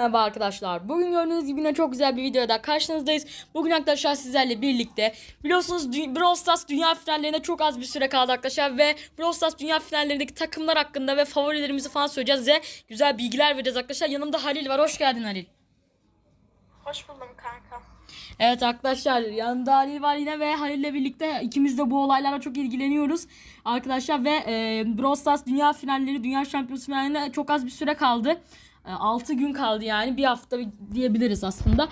Merhaba arkadaşlar. Bugün gördüğünüz gibi yine çok güzel bir videoda karşınızdayız. Bugün arkadaşlar sizlerle birlikte biliyorsunuz Brawl Stars dünya finallerine çok az bir süre kaldı arkadaşlar ve Brawl Stars dünya finallerindeki takımlar hakkında ve favorilerimizi falan söyleyeceğiz ve güzel bilgiler vereceğiz arkadaşlar. Yanımda Halil var. Hoş geldin Halil. Hoş buldum kanka. Evet arkadaşlar yanında Halil var yine ve Halil'le birlikte ikimiz de bu olaylara çok ilgileniyoruz. Arkadaşlar ve e, Brawl Stars dünya finalleri, dünya şampiyonası finallerine çok az bir süre kaldı. 6 gün kaldı yani bir hafta diyebiliriz aslında.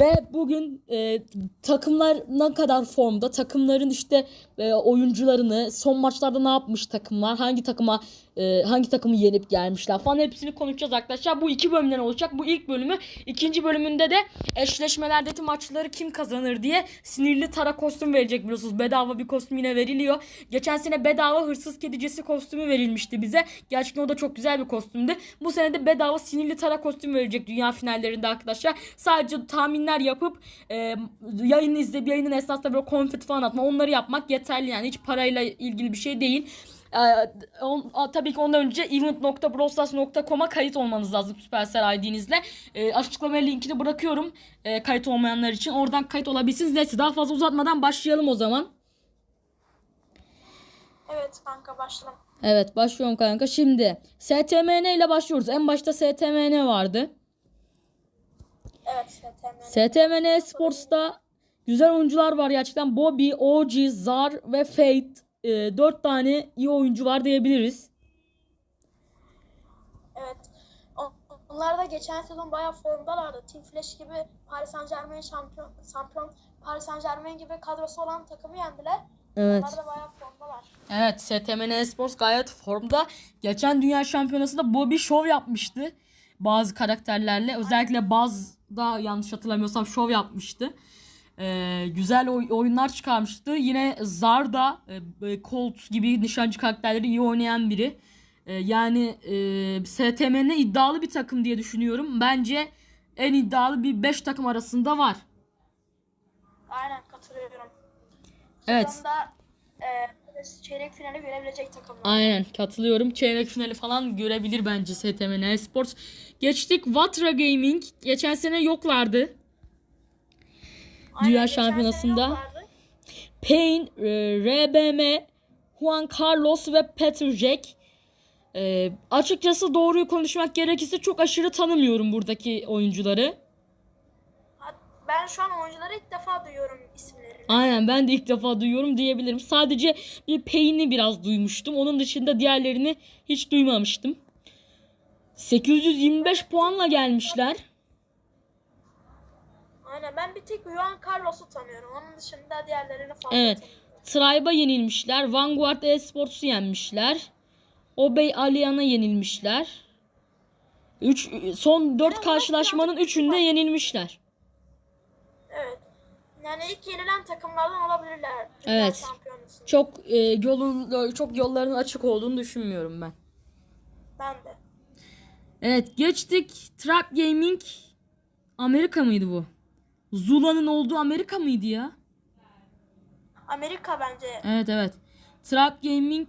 Ve bugün e, takımlar ne kadar formda, takımların işte e, oyuncularını, son maçlarda ne yapmış takımlar, hangi takıma e, hangi takımı yenip gelmişler falan hepsini konuşacağız arkadaşlar. Bu iki bölümden olacak. Bu ilk bölümü. ikinci bölümünde de eşleşmelerdeki maçları kim kazanır diye sinirli Tara kostüm verecek biliyorsunuz. Bedava bir kostüm yine veriliyor. Geçen sene bedava hırsız kedicesi kostümü verilmişti bize. Gerçekten o da çok güzel bir kostümdü. Bu sene de bedava sinirli Tara kostüm verecek dünya finallerinde arkadaşlar. Sadece tahminler yapıp e, yayını izleyip yayının esnasında böyle konfeti falan atma onları yapmak yeterli yani. Hiç parayla ilgili bir şey değil. Ee, on, a, tabii ki ondan önce event.brostars.com'a kayıt olmanız lazım Supercell ID'nizle. Ee, açıklamaya linkini bırakıyorum e, kayıt olmayanlar için. Oradan kayıt olabilirsiniz. Neyse daha fazla uzatmadan başlayalım o zaman. Evet kanka başlayalım. Evet başlıyorum kanka. Şimdi STMN ile başlıyoruz. En başta STMN vardı. Evet STM. STMN Sports'ta güzel oyuncular var gerçekten. Bobby, OG, Zar ve Fate. E, 4 tane iyi oyuncu var diyebiliriz. Evet. Onlar da geçen sezon bayağı formdalardı. Team Flash gibi Paris Saint Germain şampiyon, şampiyon Paris Saint Germain gibi kadrosu olan takımı yendiler. Evet. Onlar da bayağı formdalar. Evet STMN Esports gayet formda. Geçen dünya şampiyonasında Bobby şov yapmıştı. Bazı karakterlerle. Özellikle Baz'da yanlış hatırlamıyorsam şov yapmıştı. Ee, güzel oy- oyunlar çıkarmıştı. Yine Zarda e, Colt gibi nişancı karakterleri iyi oynayan biri. Ee, yani e, STMN iddialı bir takım diye düşünüyorum. Bence en iddialı bir 5 takım arasında var. Aynen katılıyorum. Evet. Sonunda e, çeyrek finali görebilecek takımlar. Aynen katılıyorum. Çeyrek finali falan görebilir bence STMN Esports. Geçtik Vatra Gaming. Geçen sene yoklardı. Aynen, Dünya şampiyonasında. Payne, e, RBM, Juan Carlos ve Peter Jack. E, açıkçası doğruyu konuşmak gerekirse çok aşırı tanımıyorum buradaki oyuncuları. Ben şu an oyuncuları ilk defa duyuyorum isimlerini. Aynen ben de ilk defa duyuyorum diyebilirim. Sadece bir Payne'i biraz duymuştum. Onun dışında diğerlerini hiç duymamıştım. 825 puanla gelmişler. Aynen ben bir tek Juan Carlos'u tanıyorum. Onun dışında diğerlerini fazla Evet. Tribe'a yenilmişler. Vanguard Esports'u yenmişler. Obey Aliyan'a yenilmişler. Üç, son 4 karşılaşmanın 3'ünde yenilmişler. Yani ilk yenilen takımlardan olabilirler. Evet. Çok e, yolun çok yolların açık olduğunu düşünmüyorum ben. Ben de. Evet geçtik. Trap Gaming Amerika mıydı bu? Zula'nın olduğu Amerika mıydı ya? Amerika bence. Evet evet. Trap Gaming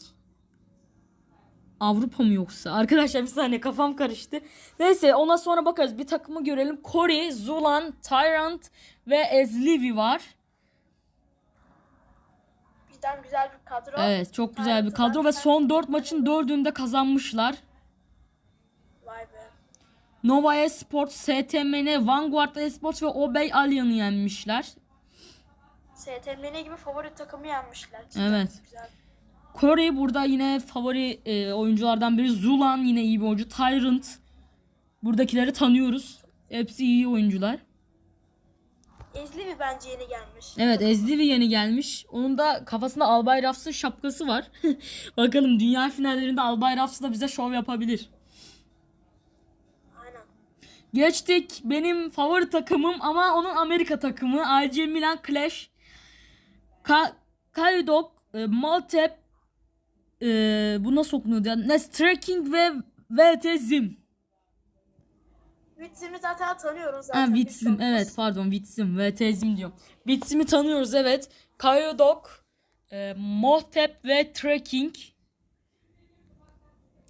Avrupa mı yoksa? Arkadaşlar bir saniye kafam karıştı. Neyse ona sonra bakarız. Bir takımı görelim. Corey, Zulan, Tyrant ve Ezlivi var. Bizden güzel bir kadro. Evet çok güzel bir kadro ve son 4 maçın 4'ünü de kazanmışlar. Vay be. Nova Esports, STMN, Vanguard Esports ve Obey Alien'ı yenmişler. STMN gibi favori takımı yenmişler. Cidden Evet. Güzel. Corey burada yine favori e, oyunculardan biri. Zulan yine iyi bir oyuncu. Tyrant. Buradakileri tanıyoruz. Hepsi iyi oyuncular. Ezlivi bence yeni gelmiş. Evet Ezdivi yeni gelmiş. Onun da kafasında Albay Rafs'ın şapkası var. Bakalım dünya finallerinde Albay Rafs da bize şov yapabilir. Aynen. Geçtik. Benim favori takımım ama onun Amerika takımı. AC Milan Clash. Ka Kaydok, e, Maltep, e, bu nasıl okunuyordu ya? Nest Trekking ve VT Zim. Witzim'i zaten tanıyoruz zaten. Ha tanıyoruz. evet pardon Vitsim VT Zim diyorum. Vitsim'i tanıyoruz evet. Kaydok, e, Maltep ve Trekking.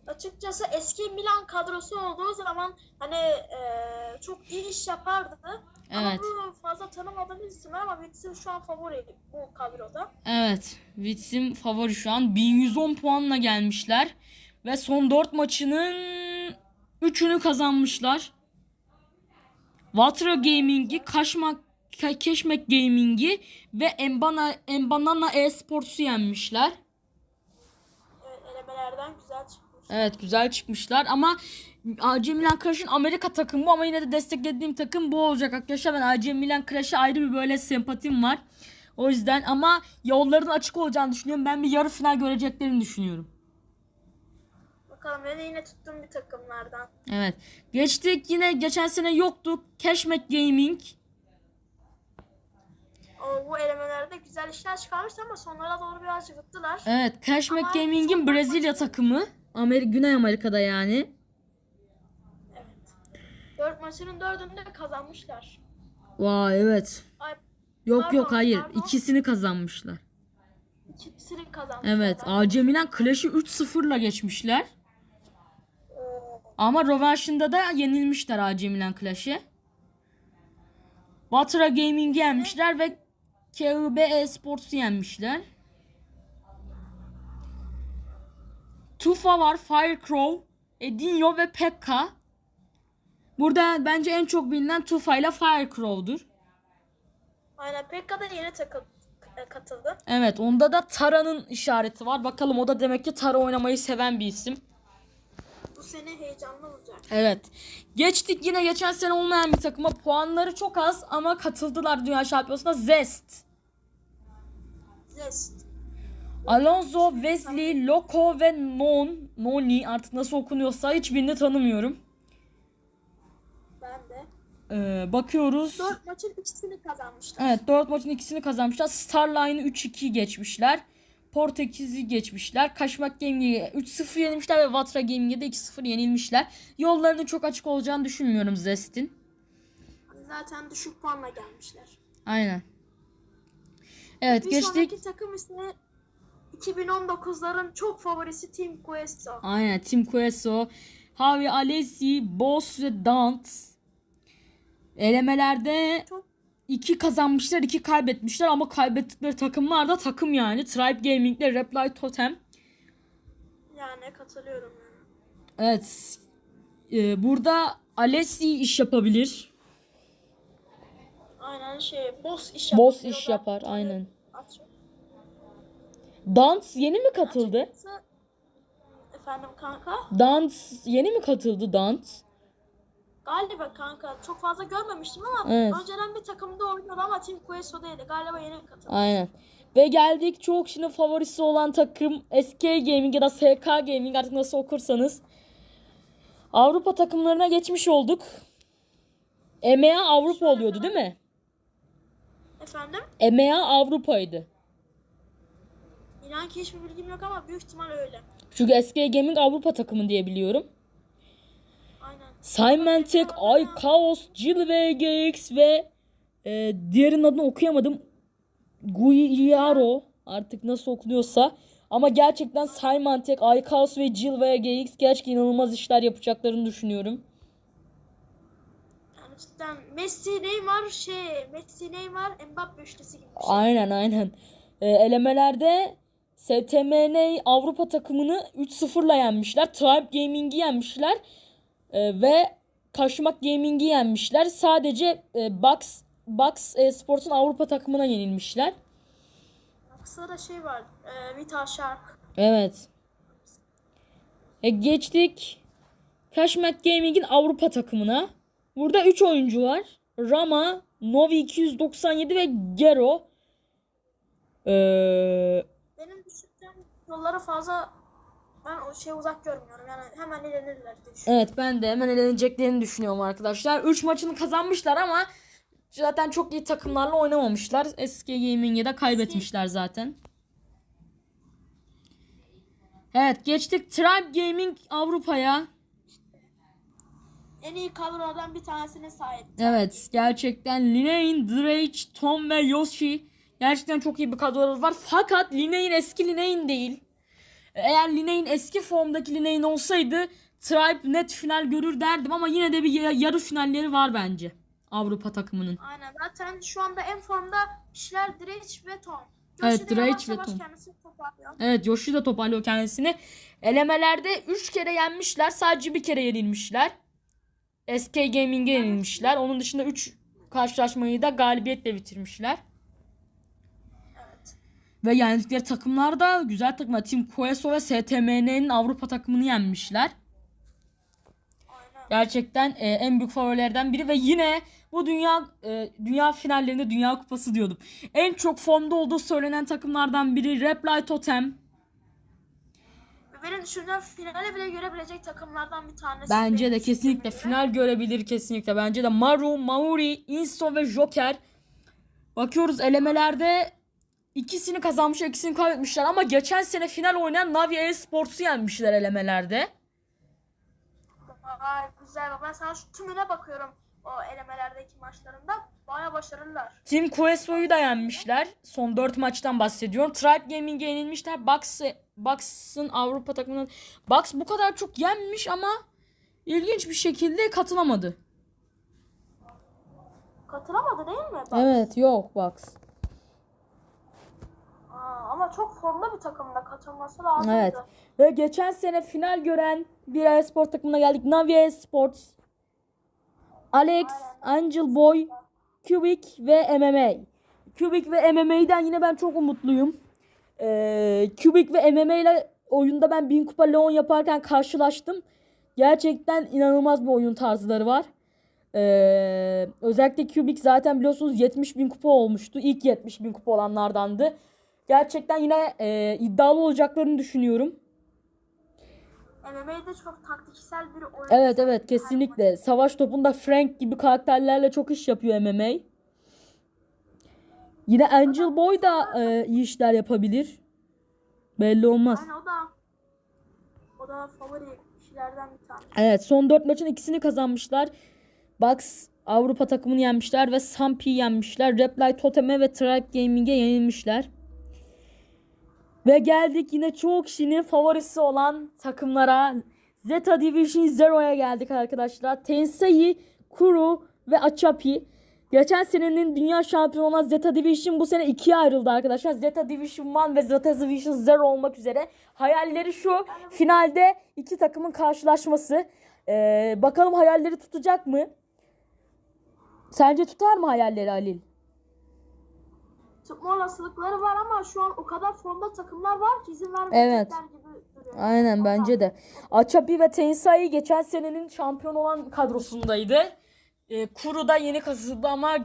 Açıkçası eski Milan kadrosu olduğu zaman hani eee çok iyi iş yapardı. Ama Evet. bu fazla tanımadığım isimler ama Witsel şu an favori bu kadroda. Evet. Witz'im favori şu an. 1110 puanla gelmişler. Ve son 4 maçının 3'ünü kazanmışlar. Vatra Gaming'i, Kaşmak, Ke- Keşmek Gaming'i ve Embana, Embanana Esports'u yenmişler. Evet, elemelerden güzel çıkmış. Evet güzel çıkmışlar ama AC Milan Crush'ın Amerika takımı ama yine de desteklediğim takım bu olacak arkadaşlar. Ben AC Milan Crush'a ayrı bir böyle sempatim var. O yüzden ama yolların açık olacağını düşünüyorum. Ben bir yarı final göreceklerini düşünüyorum. Bakalım beni yine tuttuğum bir takımlardan. Evet. Geçtik yine geçen sene yoktu. Cashback Gaming. O, bu elemelerde güzel işler çıkarmış ama sonlara doğru biraz yıktılar. Evet. Cashback Ama Gaming'in Brezilya takımı. Amerika, Güney Amerika'da yani. Evet. Dört maçının dördünü de kazanmışlar. Vay evet. Ay, Yok Pardon, yok hayır. pardon. İkisini kazanmışlar. ikisini kazanmışlar. Evet. AC Milan Clash'ı 3-0'la geçmişler. Ama rövanşında da yenilmişler AC Milan Clash'e. Batra Gaming'i yenmişler ve KUB Esports'u yenmişler. Tufa var, Firecrow, Edinho ve Pekka. Burada bence en çok bilinen Tufa ile Firecrow'dur. Aynen Pekka da yeni takıl e, katıldı. Evet onda da Tara'nın işareti var. Bakalım o da demek ki Tara oynamayı seven bir isim. Sene heyecanlı olacak. Evet. Geçtik yine geçen sene olmayan bir takıma. Puanları çok az ama katıldılar Dünya Şampiyonası'na. Zest. Zest. Alonso, Wesley, Loco ve Non. Noni artık nasıl okunuyorsa hiçbirini tanımıyorum. Ben de. Ee, bakıyoruz. Dört maçın ikisini kazanmışlar. Evet 4 maçın ikisini kazanmışlar. Starline'ı 3-2 geçmişler. Portekiz'i geçmişler. Kaşmak Gaming'i 3-0 yenilmişler ve Vatra Gaming'e de 2-0 yenilmişler. Yollarının çok açık olacağını düşünmüyorum Zest'in. Zaten düşük puanla gelmişler. Aynen. Evet Bir geçtik. sonraki takım ise 2019'ların çok favorisi Team Queso. Aynen Tim Queso, Javi Alessi, Boss ve Dant. Elemelerde Çok iki kazanmışlar, iki kaybetmişler ama kaybettikleri takımlar da takım yani. Tribe Gaming ile Reply Totem. yani katılıyorum yani. Evet. Ee, burada Alessi iş yapabilir. Aynen şey boss iş Boss yapıyor. iş yapar aynen. Dant yeni mi katıldı? Efendim kanka? Dant yeni mi katıldı Dant? Galiba kanka çok fazla görmemiştim ama Evet. önceden bir takımda oynuyordu ama Team Queso'daydı. Galiba yeni katıldı. Aynen. Ve geldik çok kişinin favorisi olan takım SK Gaming ya da SK Gaming artık nasıl okursanız. Avrupa takımlarına geçmiş olduk. EMEA Avrupa oluyordu değil mi? Efendim? EMEA Avrupa'ydı. İnan ki hiçbir bilgim yok ama büyük ihtimal öyle. Çünkü SK Gaming Avrupa takımı diye biliyorum. Symantec, iChaos, Jill VGX ve e, diğerinin adını okuyamadım. Guiaro artık nasıl okunuyorsa. Ama gerçekten Symantec, iChaos ve Jill VGX gerçekten inanılmaz işler yapacaklarını düşünüyorum. Yani cidden Messi, Neymar şey, Messi, Neymar, Mbappe üçlüsü gibi bir şey. Aynen aynen. E, elemelerde STMN Avrupa takımını 3-0'la yenmişler. Tribe Gaming'i yenmişler. E, ve Kaşmak Gaming'i yenmişler. Sadece e, Box, Box Sports'un Avrupa takımına yenilmişler. Kısa da şey var. E, Vital Shark. Evet. E, geçtik. Kaşmak Gaming'in Avrupa takımına. Burada 3 oyuncu var. Rama, Novi 297 ve Gero. Ee, Benim düşüncem yolları fazla ben o şey uzak görmüyorum. Yani hemen elenirler diye düşünüyorum. Evet ben de hemen eleneceklerini düşünüyorum arkadaşlar. 3 maçını kazanmışlar ama zaten çok iyi takımlarla oynamamışlar. SK Gaming'e de kaybetmişler zaten. Evet geçtik Tribe Gaming Avrupa'ya. En iyi kadrolardan bir tanesine sahip. Evet gerçekten Linein, Drake, Tom ve Yoshi gerçekten çok iyi bir kadroları var. Fakat Linein eski Linein değil. Eğer Linein eski formdaki Linein olsaydı Tribe net final görür derdim ama yine de bir ya- yarı finalleri var bence. Avrupa takımının. Aynen. Zaten şu anda en formda kişiler Dredge ve Tom. Evet, de yavaş ve Tom. Evet Yoshi da toparlıyor kendisini. Elemelerde 3 kere yenmişler. Sadece bir kere yenilmişler. SK Gaming'e yenilmişler. Onun dışında 3 karşılaşmayı da galibiyetle bitirmişler. Ve yendikleri takımlar da güzel takımlar. Team Coeso ve STMN'nin Avrupa takımını yenmişler. Aynen. Gerçekten e, en büyük favorilerden biri ve yine bu dünya e, dünya finallerinde dünya kupası diyordum. En çok formda olduğu söylenen takımlardan biri Reply Totem. Benim düşündüğüm finale bile görebilecek takımlardan bir tanesi. Bence de kesinlikle düşündüğüm final görebilir kesinlikle. Bence de Maru, Mauri, Inso ve Joker. Bakıyoruz elemelerde ikisini kazanmış, ikisini kaybetmişler ama geçen sene final oynayan Navi Esports'u yenmişler elemelerde. Vay güzel. Ben sana şu tümüne bakıyorum o elemelerdeki maçlarında. Baya başarılılar. Team Queso'yu da yenmişler. Son 4 maçtan bahsediyorum. Tribe Gaming'e yenilmişler. Bucks, Bucks'ın Avrupa takımının... Bucks bu kadar çok yenmiş ama ilginç bir şekilde katılamadı. Katılamadı değil mi? Bak. Evet yok Bucks. Ama çok formda bir takımda katılması lazımdı. Evet. Ve geçen sene final gören bir e-spor takımına geldik. Navi Esports. Alex, Angel Boy, Cubic ve MMA. Cubic ve MMA'den yine ben çok umutluyum. Ee, Cubic ve MMA ile oyunda ben 1000 kupa Leon yaparken karşılaştım. Gerçekten inanılmaz bir oyun tarzları var. Ee, özellikle Cubic zaten biliyorsunuz 70 bin kupa olmuştu. İlk 70 bin kupa olanlardandı. Gerçekten yine e, iddialı olacaklarını düşünüyorum. MMA'de çok taktiksel bir oyun. Evet evet kesinlikle. Savaş topunda Frank gibi karakterlerle çok iş yapıyor MMA. Yine Angel Boy da e, iyi işler yapabilir. Belli olmaz. Yani o da o da favori kişilerden bir tanesi. Evet son 4 maçın ikisini kazanmışlar. Bucks Avrupa takımını yenmişler ve Sampi'yi yenmişler. Reply Totem'e ve Tribe Gaming'e yenilmişler. Ve geldik yine çoğu kişinin favorisi olan takımlara. Zeta Division Zero'ya geldik arkadaşlar. Tensei, Kuru ve Achapi. Geçen senenin dünya şampiyonu olan Zeta Division bu sene ikiye ayrıldı arkadaşlar. Zeta Division 1 ve Zeta Division Zero olmak üzere. Hayalleri şu finalde iki takımın karşılaşması. Ee, bakalım hayalleri tutacak mı? Sence tutar mı hayalleri Halil? Tutma olasılıkları var ama şu an o kadar formda takımlar var ki izin vermeyecekler gibi duruyor. Aynen bence de. Achapi ve Tensai geçen senenin şampiyon olan kadrosundaydı. Ee, Kuru da yeni katıldı ama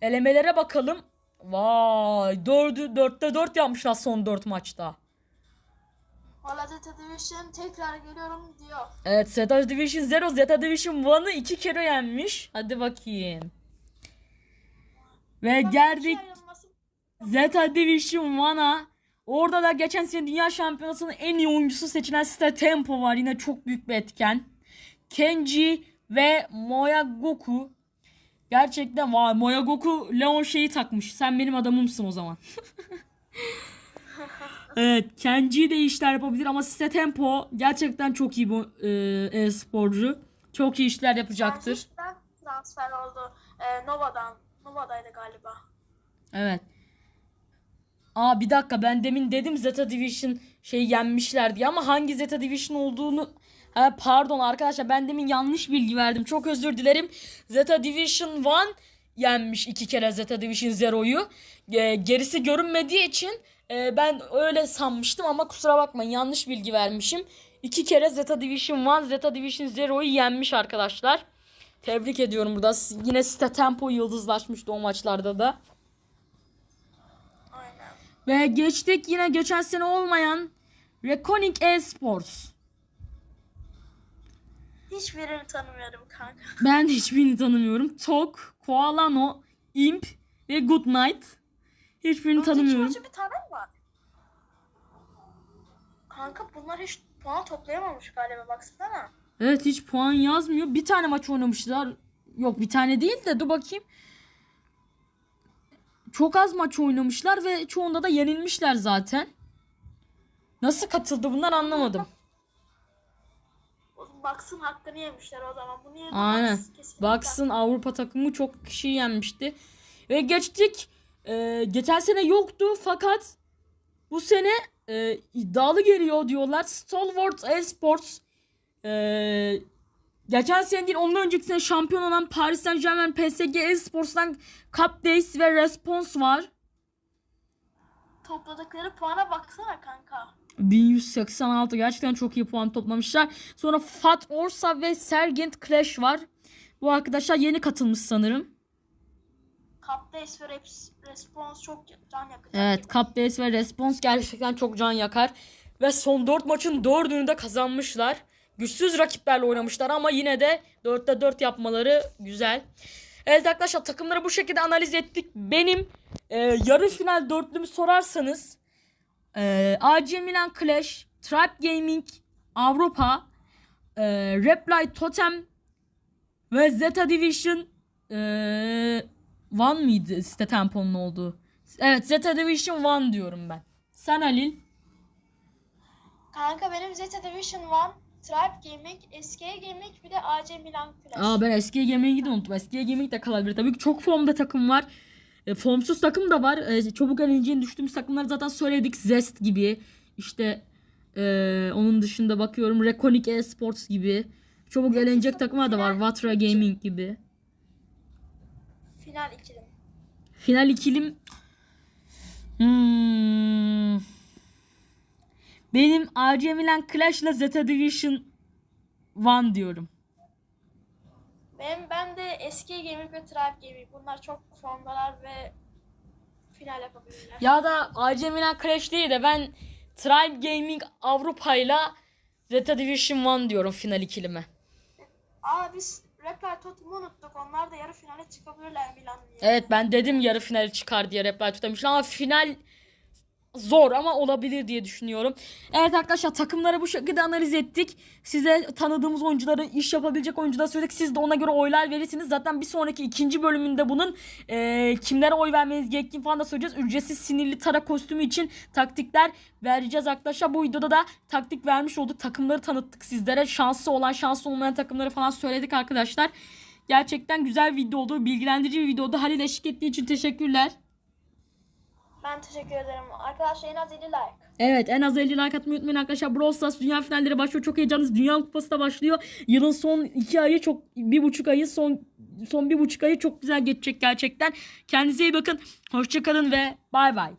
elemelere bakalım. Vay 4'ü 4'te 4 yapmışlar son 4 maçta. Valla Zeta Division tekrar geliyorum diyor. Evet Zeta Division Zero Zeta Division 1'ı 2 kere yenmiş. Hadi bakayım. Ve geldik İkiye ayrılması Zeta Division 1'a. Orada da geçen sene dünya şampiyonasının en iyi oyuncusu seçilen Sita Tempo var. Yine çok büyük bir etken. Kenji ve Moyagoku. Gerçekten vay Moyagoku Leon şeyi takmış. Sen benim adamımsın o zaman. evet Kenji de işler yapabilir ama Sita Tempo gerçekten çok iyi bu e, e-sporcu. Çok iyi işler yapacaktır. Gerçekten transfer oldu. Ee, Nova'dan. Nova'daydı galiba. Evet. Aa bir dakika ben demin dedim Zeta Division şey yenmişler diye ama hangi Zeta Division olduğunu ha, pardon arkadaşlar ben demin yanlış bilgi verdim. Çok özür dilerim. Zeta Division 1 yenmiş iki kere Zeta Division Zero'yu. Ee, gerisi görünmediği için e, ben öyle sanmıştım ama kusura bakmayın yanlış bilgi vermişim. İki kere Zeta Division 1 Zeta Division Zero'yu yenmiş arkadaşlar. Tebrik ediyorum burada. Yine Sita Tempo yıldızlaşmıştı o maçlarda da. Ve geçtik yine geçen sene olmayan Reconic Esports. Hiçbirini tanımıyorum kanka. Ben hiçbirini tanımıyorum. Tok, Koalano, Imp ve Good Night. Hiçbirini Önceki tanımıyorum. maçı bir tane mi var? Kanka bunlar hiç puan toplayamamış galiba baksana. Evet hiç puan yazmıyor. Bir tane maç oynamışlar. Yok bir tane değil de dur bakayım. Çok az maç oynamışlar ve çoğunda da yenilmişler zaten. Nasıl katıldı bunlar anlamadım. Bucks'ın hakkını yemişler o zaman. Bunu yerine Aynen. Kesinlikle- Bucks'ın Avrupa takımı çok kişi yenmişti. Ve geçtik. Ee, geçen sene yoktu fakat bu sene e, iddialı geliyor diyorlar. Stalwart Esports e, geçen sene değil ondan önceki sene şampiyon olan Paris Saint Germain PSG Esports'tan Cup Days ve Response var. Topladıkları puana baksana kanka. 1186 gerçekten çok iyi puan toplamışlar. Sonra Fat Orsa ve Sergeant Clash var. Bu arkadaşlar yeni katılmış sanırım. Cup Days ve Response çok can yakacak. Evet. Cup Days ve Response gerçekten çok can yakar. Ve son 4 maçın 4'ünü de kazanmışlar. Güçsüz rakiplerle oynamışlar ama yine de 4'te 4 yapmaları güzel. Evet arkadaşlar takımları bu şekilde analiz ettik. Benim e, yarı final dörtlümü sorarsanız e, AC Milan Clash, Tribe Gaming, Avrupa, e, Reply Totem ve Zeta Division e, One mıydı site temponun olduğu? Evet Zeta Division 1 diyorum ben. Sen Halil. Kanka benim Zeta Division 1, Tribe Gaming, SK Gaming bir de AC Milan Clash. Aa ben eski Gaming'i de unuttum. Eski Gaming de kalabilir. Tabii ki çok formda takım var. E, formsuz takım da var. E, çabuk eleneceğini düştüğümüz takımları zaten söyledik. Zest gibi. İşte e, onun dışında bakıyorum. Reconic Esports gibi. Çabuk elenecek takımlar da var. Vatra Gaming gibi. Final ikili. Final ikilim Hmm. Benim AC Milan Clash'la Zeta Division 1 diyorum. Benim ben de SK Gaming ve Tribe Gaming. Bunlar çok formdalar ve final yapabilirler. Ya da AC Milan Clash değil de ben Tribe Gaming Avrupa'yla Zeta Division 1 diyorum final ikilime. Aa biz Reply Totem'u unuttuk. Onlar da yarı finale çıkabilirler Milan'ın yerine. Evet ben dedim yarı final çıkar diye reply tutamışlar ama final zor ama olabilir diye düşünüyorum. Evet arkadaşlar takımları bu şekilde analiz ettik. Size tanıdığımız oyuncuları, iş yapabilecek oyuncuları söyledik. Siz de ona göre oylar verirsiniz. Zaten bir sonraki ikinci bölümünde bunun e, kimlere oy vermeniz gerektiğini falan da söyleyeceğiz. Ücretsiz sinirli tara kostümü için taktikler vereceğiz arkadaşlar. Bu videoda da taktik vermiş olduk. Takımları tanıttık sizlere. Şanslı olan, şanslı olmayan takımları falan söyledik arkadaşlar. Gerçekten güzel video oldu. Bilgilendirici bir video oldu. Halil eşlik ettiği için teşekkürler. Ben teşekkür ederim. Arkadaşlar en az 50 like. Evet en az 50 like atmayı unutmayın arkadaşlar. Brawl Stars dünya finalleri başlıyor. Çok heyecanlıyız. Dünya kupası da başlıyor. Yılın son iki ayı çok bir buçuk ayı son son bir buçuk ayı çok güzel geçecek gerçekten. Kendinize iyi bakın. Hoşçakalın ve bay bay.